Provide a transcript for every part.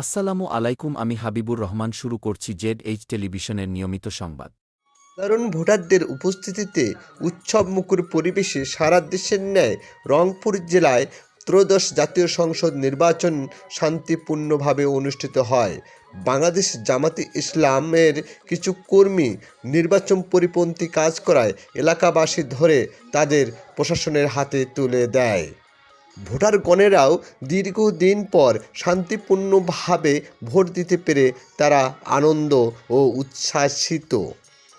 আসসালামু আলাইকুম, আমি হাবিবুর রহমান শুরু করছি জেড এইচ টেলিভিশনের নিয়মিত সংবাদ। সাধারণ ভোটারদের উপস্থিতিতে উৎসব মুখর পরিবেশে সারা দেশের ন্যায় রংপুর জেলায় ত্রয়োদশ জাতীয় সংসদ নির্বাচন শান্তিপূর্ণভাবে অনুষ্ঠিত হয়। বাংলাদেশ জামাতে ইসলামের কিছু কর্মী নির্বাচন পরিপন্থী কাজ করায় এলাকাবাসী ধরে তাদের প্রশাসনের হাতে তুলে দেয়। ভোটারগণেরাও দীর্ঘদিন পর শান্তিপূর্ণভাবে ভোট দিতে পেরে তারা আনন্দ ও উচ্ছ্বাসিত।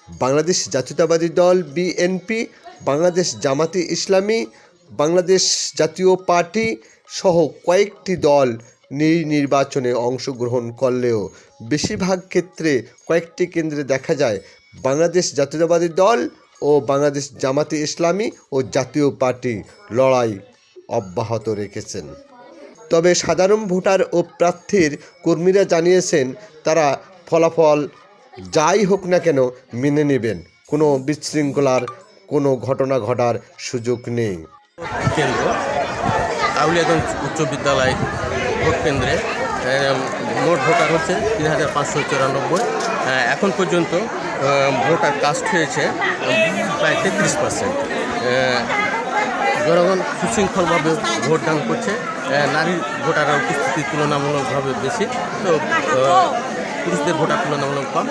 বাংলাদেশ জাতীয়তাবাদী দল বিএনপি, বাংলাদেশ জামাতি ইসলামী, বাংলাদেশ জাতীয় পার্টি সহ কয়েকটি দল নির নির্বাচনে অংশগ্রহণ করলেও বেশিরভাগ ক্ষেত্রে কয়েকটি কেন্দ্রে দেখা যায় বাংলাদেশ জাতীয়তাবাদী দল ও বাংলাদেশ জামাতি ইসলামী ও জাতীয় পার্টি লড়াই অব্যাহত রেখেছেন। তবে সাধারণ ভোটার ও প্রার্থীর কর্মীরা জানিয়েছেন, তারা ফলাফল যাই হোক না কেন মেনে নেবেন। কোনো বিশৃঙ্খলার, কোনো ঘটনা ঘটার সুযোগ নেই। কেন্দ্র আউলিয়াগঞ্জ উচ্চ বিদ্যালয় ভোট কেন্দ্রে মোট ভোটার হচ্ছে তিন হাজার পাঁচশো চুরানব্বই। এখন পর্যন্ত ভোটার কাস্ট হয়েছে প্রায় তেত্রিশ পার্সেন্ট। জনগণ সুশৃঙ্খলভাবে ভোটদান করছে নারী ভোটারের উপস্থিতি তুলনামূলকভাবে বেশি তো পুরুষদের ভোটার তুলনামূলক কম।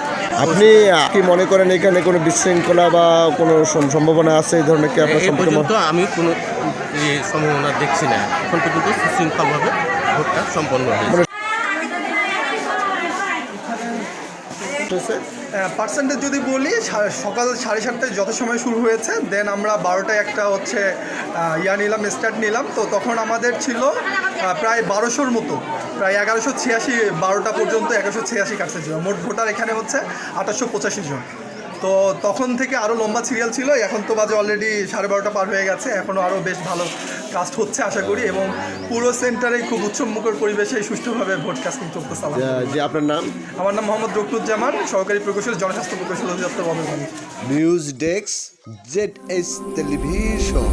আপনি কি মনে করেন এখানে কোনো বিশৃঙ্খলা বা কোনো সম্ভাবনা আছে এই ধরনের কি আপনার পর্যন্ত আমি কোনো সম্ভাবনা দেখছি না। এখন পর্যন্ত সুশৃঙ্খলভাবে ভোটটা সম্পন্ন হয়েছে। পার্সেন্টেজ যদি বলি সকাল সাড়ে সাতটায় যত সময় শুরু হয়েছে দেন আমরা বারোটায় একটা হচ্ছে ইয়া নিলাম স্টার্ট নিলাম। তো তখন আমাদের ছিল প্রায় বারোশোর মতো, প্রায় এগারোশো ছিয়াশি, বারোটা পর্যন্ত এগারোশো ছিয়াশি কাটছে ছিল। মোট ভোটার এখানে হচ্ছে আঠাশশো পঁচাশি জন। তো তখন থেকে আরও লম্বা সিরিয়াল ছিল এখন তো বাজে অলরেডি সাড়ে বারোটা পার হয়ে গেছে এখনও আরও বেশ ভালো কাস্ট হচ্ছে আশা করি এবং পুরো সেন্টারে খুব উৎসবমুখর পরিবেশে সুষ্ঠুভাবে ভোট কাস্টিং চলতেছে। যে- আপনার নাম? আমার নাম মোহাম্মদ রুকনুজ্জামান সহকারী প্রকৌশল জনস্বাস্থ্য প্রকৌশল অধিদপ্তর বদলগামী news desk Z S television